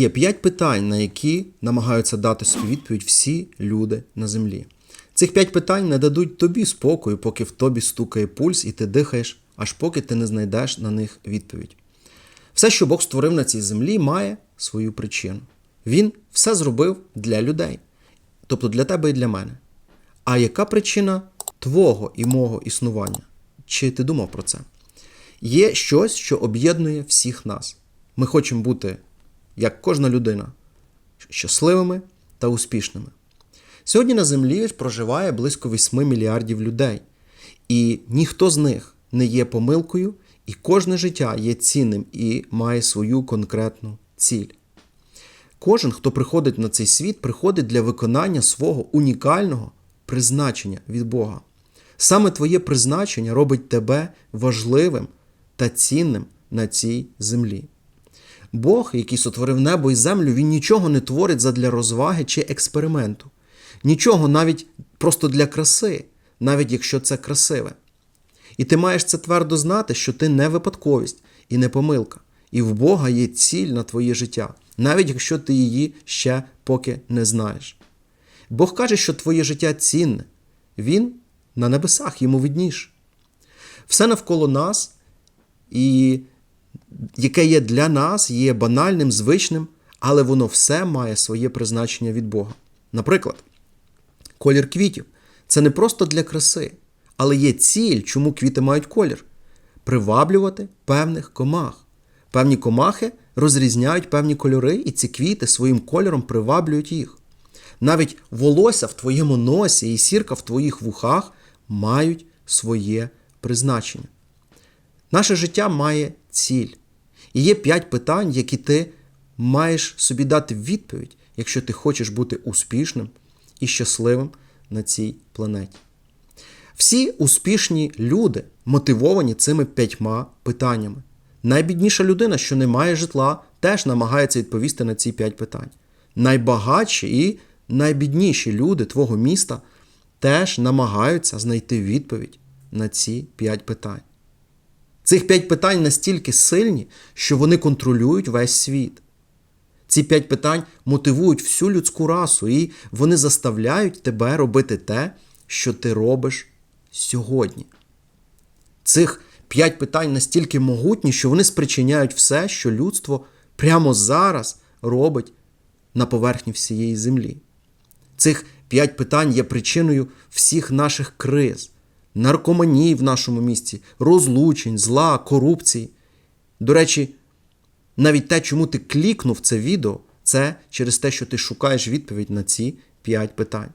Є п'ять питань, на які намагаються дати собі відповідь всі люди на землі. Цих п'ять питань не дадуть тобі спокою, поки в тобі стукає пульс і ти дихаєш, аж поки ти не знайдеш на них відповідь. Все, що Бог створив на цій землі, має свою причину. Він все зробив для людей, тобто для тебе і для мене. А яка причина твого і мого існування? Чи ти думав про це? Є щось, що об'єднує всіх нас. Ми хочемо бути, як кожна людина, щасливими та успішними. Сьогодні на землі проживає близько 8 мільярдів людей, і ніхто з них не є помилкою, і кожне життя є цінним і має свою конкретну ціль. Кожен, хто приходить на цей світ, приходить для виконання свого унікального призначення від Бога. Саме твоє призначення робить тебе важливим та цінним на цій землі. Бог, який сотворив небо і землю, він нічого не творить задля розваги чи експерименту. Нічого навіть просто для краси, навіть якщо це красиве. І ти маєш це твердо знати, що ти не випадковість і не помилка, і в Бога є ціль на твоє життя, навіть якщо ти її ще поки не знаєш. Бог каже, що твоє життя цінне, Він на небесах йому видніш. Все навколо нас, і яке є для нас, є банальним, звичним, але воно все має своє призначення від Бога. Наприклад, колір квітів це не просто для краси, але є ціль, чому квіти мають колір приваблювати певних комах. Певні комахи розрізняють певні кольори, і ці квіти своїм кольором приваблюють їх. Навіть волосся в твоєму носі і сірка в твоїх вухах мають своє призначення. Наше життя має ціль. І є п'ять питань, які ти маєш собі дати відповідь, якщо ти хочеш бути успішним і щасливим на цій планеті. Всі успішні люди мотивовані цими п'ятьма питаннями. Найбідніша людина, що не має житла, теж намагається відповісти на ці п'ять питань. Найбагатші і найбідніші люди твого міста теж намагаються знайти відповідь на ці п'ять питань. Цих п'ять питань настільки сильні, що вони контролюють весь світ. Ці п'ять питань мотивують всю людську расу, і вони заставляють тебе робити те, що ти робиш сьогодні. Цих п'ять питань настільки могутні, що вони спричиняють все, що людство прямо зараз робить на поверхні всієї землі. Цих п'ять питань є причиною всіх наших криз, наркоманії в нашому місті, розлучень, зла, корупції. До речі, навіть те, чому ти клікнув це відео, це через те, що ти шукаєш відповідь на ці п'ять питань.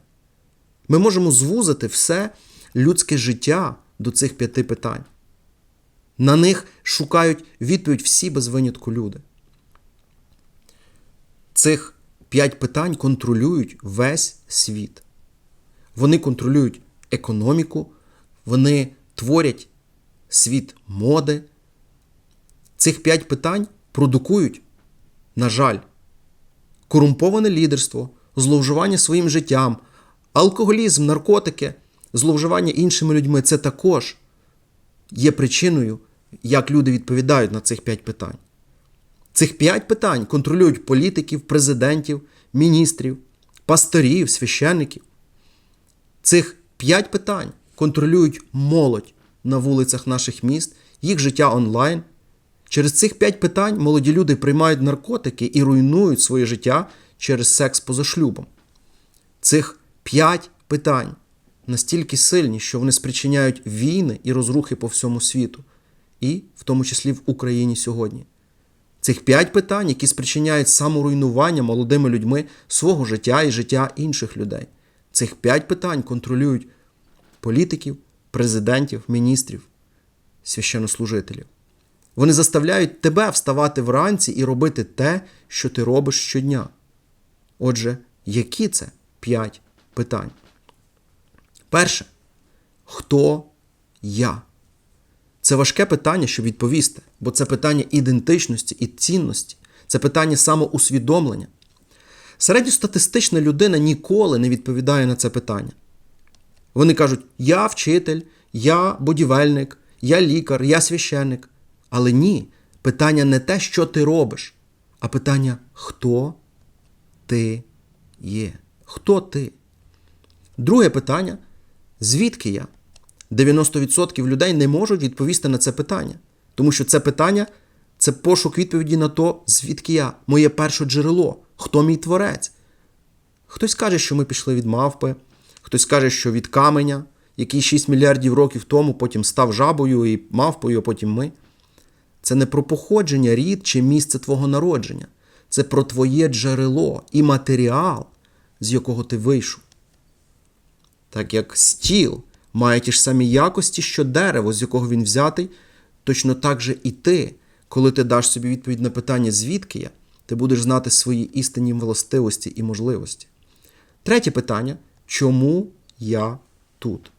Ми можемо звузити все людське життя до цих п'яти питань. На них шукають відповідь всі без винятку люди. Цих п'ять питань контролюють весь світ. Вони контролюють економіку, вони творять світ моди. Цих п'ять питань продукують, на жаль, корумповане лідерство, зловживання своїм життям, алкоголізм, наркотики, зловживання іншими людьми це також є причиною, як люди відповідають на цих п'ять питань. Цих п'ять питань контролюють політиків, президентів, міністрів, пасторів, священників. Цих п'ять питань контролюють молодь на вулицях наших міст, їх життя онлайн. Через цих п'ять питань молоді люди приймають наркотики і руйнують своє життя через секс поза шлюбом. Цих п'ять питань настільки сильні, що вони спричиняють війни і розрухи по всьому світу, і в тому числі в Україні сьогодні. Цих п'ять питань, які спричиняють саморуйнування молодими людьми свого життя і життя інших людей. Цих п'ять питань контролюють політиків, президентів, міністрів, священнослужителів. Вони заставляють тебе вставати вранці і робити те, що ти робиш щодня. Отже, які це п'ять питань? Перше, хто я? Це важке питання, щоб відповісти, бо це питання ідентичності і цінності, це питання самоусвідомлення. Середньостатистична людина ніколи не відповідає на це питання. Вони кажуть: я вчитель, я будівельник, я лікар, я священник. Але ні, питання не те, що ти робиш, а питання, хто ти є? Хто ти? Друге питання звідки я? 90% людей не можуть відповісти на це питання, тому що це питання це пошук відповіді на то, звідки я, моє перше джерело, хто мій творець. Хтось каже, що ми пішли від мавпи, хтось каже, що від каменя, який 6 мільярдів років тому потім став жабою і мавпою, а потім ми. Це не про походження, рід чи місце твого народження. Це про твоє джерело і матеріал, з якого ти вийшов. Так як стіл має ті ж самі якості, що дерево, з якого він взятий, точно так же і ти, коли ти даш собі відповідь на питання, звідки я, ти будеш знати свої істинні властивості і можливості. Третє питання чому я тут?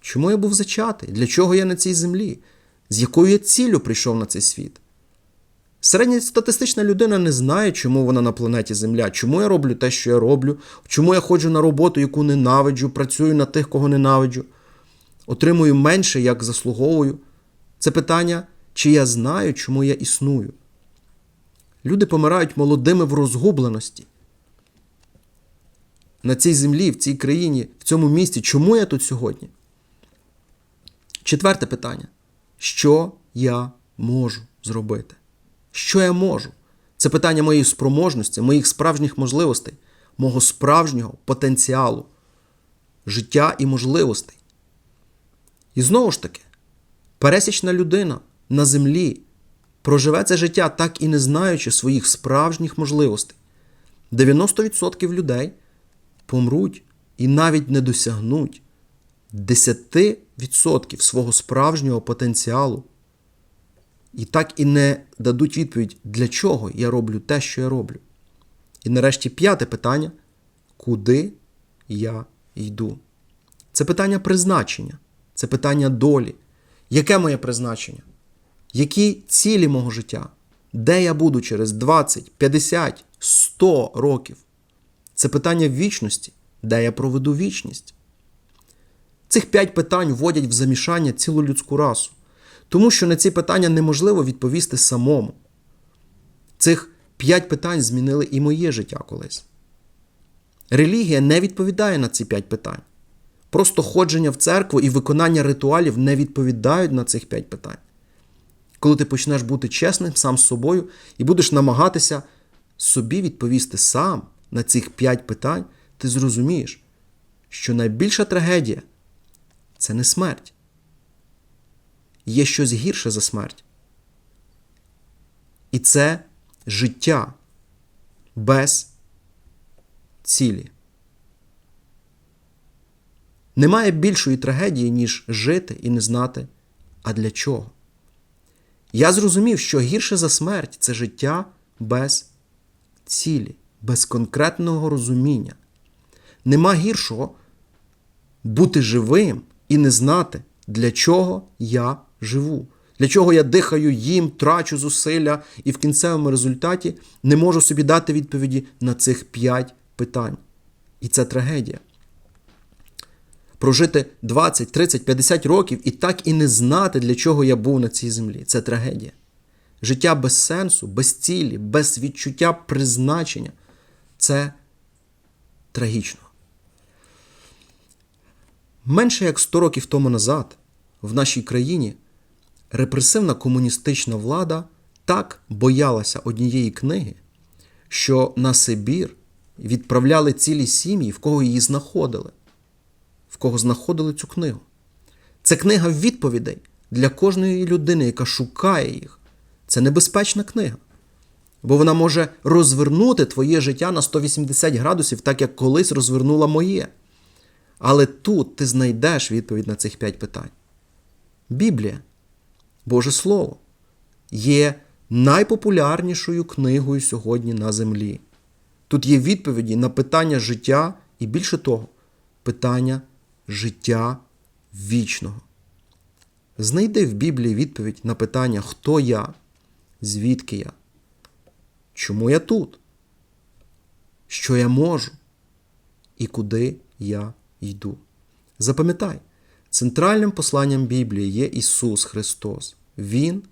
Чому я був зачатий? Для чого я на цій землі? З якою я ціллю прийшов на цей світ? Середньостатистична людина не знає, чому вона на планеті Земля, чому я роблю те, що я роблю, чому я ходжу на роботу, яку ненавиджу, працюю на тих, кого ненавиджу, отримую менше, як заслуговую. Це питання, чи я знаю, чому я існую. Люди помирають молодими в розгубленості. На цій землі, в цій країні, в цьому місті, чому я тут сьогодні? Четверте питання: що я можу зробити? Що я можу? Це питання моєї спроможності, моїх справжніх можливостей, мого справжнього потенціалу, життя і можливостей. І знову ж таки, пересічна людина на землі проживе це життя так і не знаючи своїх справжніх можливостей. 90% людей помруть і навіть не досягнуть 10% свого справжнього потенціалу. І так і не дадуть відповідь, для чого я роблю те, що я роблю. І нарешті п'яте питання: куди я йду? Це питання призначення, це питання долі. Яке моє призначення? Які цілі мого життя? Де я буду через 20, 50, 100 років? Це питання вічності, де я проведу вічність. Цих п'ять питань вводять в замішання цілу людську расу. Тому що на ці питання неможливо відповісти самому. Цих п'ять питань змінили і моє життя колись. Релігія не відповідає на ці п'ять питань. Просто ходження в церкву і виконання ритуалів не відповідають на цих п'ять питань. Коли ти почнеш бути чесним сам з собою і будеш намагатися собі відповісти сам на цих п'ять питань, ти зрозумієш, що найбільша трагедія це не смерть є щось гірше за смерть. І це життя без цілі. Немає більшої трагедії, ніж жити і не знати, а для чого. Я зрозумів, що гірше за смерть це життя без цілі, без конкретного розуміння. Нема гіршого бути живим і не знати, для чого я живу. Для чого я дихаю їм, трачу зусилля і в кінцевому результаті не можу собі дати відповіді на цих п'ять питань. І це трагедія. Прожити 20, 30, 50 років і так і не знати, для чого я був на цій землі. Це трагедія. Життя без сенсу, без цілі, без відчуття призначення це трагічно. Менше як 100 років тому назад в нашій країні репресивна комуністична влада так боялася однієї книги, що на Сибір відправляли цілі сім'ї, в кого її знаходили, в кого знаходили цю книгу. Це книга відповідей для кожної людини, яка шукає їх. Це небезпечна книга. Бо вона може розвернути твоє життя на 180 градусів, так як колись розвернула моє. Але тут ти знайдеш відповідь на цих п'ять питань. Біблія Боже Слово є найпопулярнішою книгою сьогодні на землі. Тут є відповіді на питання життя і більше того, питання життя вічного. Знайди в Біблії відповідь на питання, хто я, звідки я, чому я тут, що я можу і куди я йду. Запам'ятай, центральним посланням Біблії є Ісус Христос. Він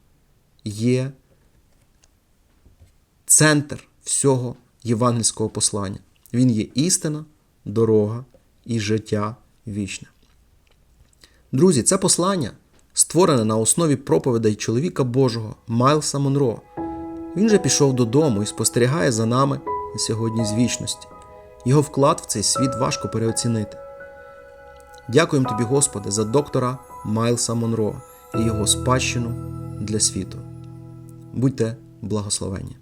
є центр всього євангельського послання. Він є істина, дорога і життя вічне. Друзі, це послання створене на основі проповідей чоловіка Божого Майлса Монро. Він же пішов додому і спостерігає за нами на сьогодні з вічності. Його вклад в цей світ важко переоцінити. Дякуємо тобі, Господи, за доктора Майлса Монро і його спадщину для світу. Будьте благословені!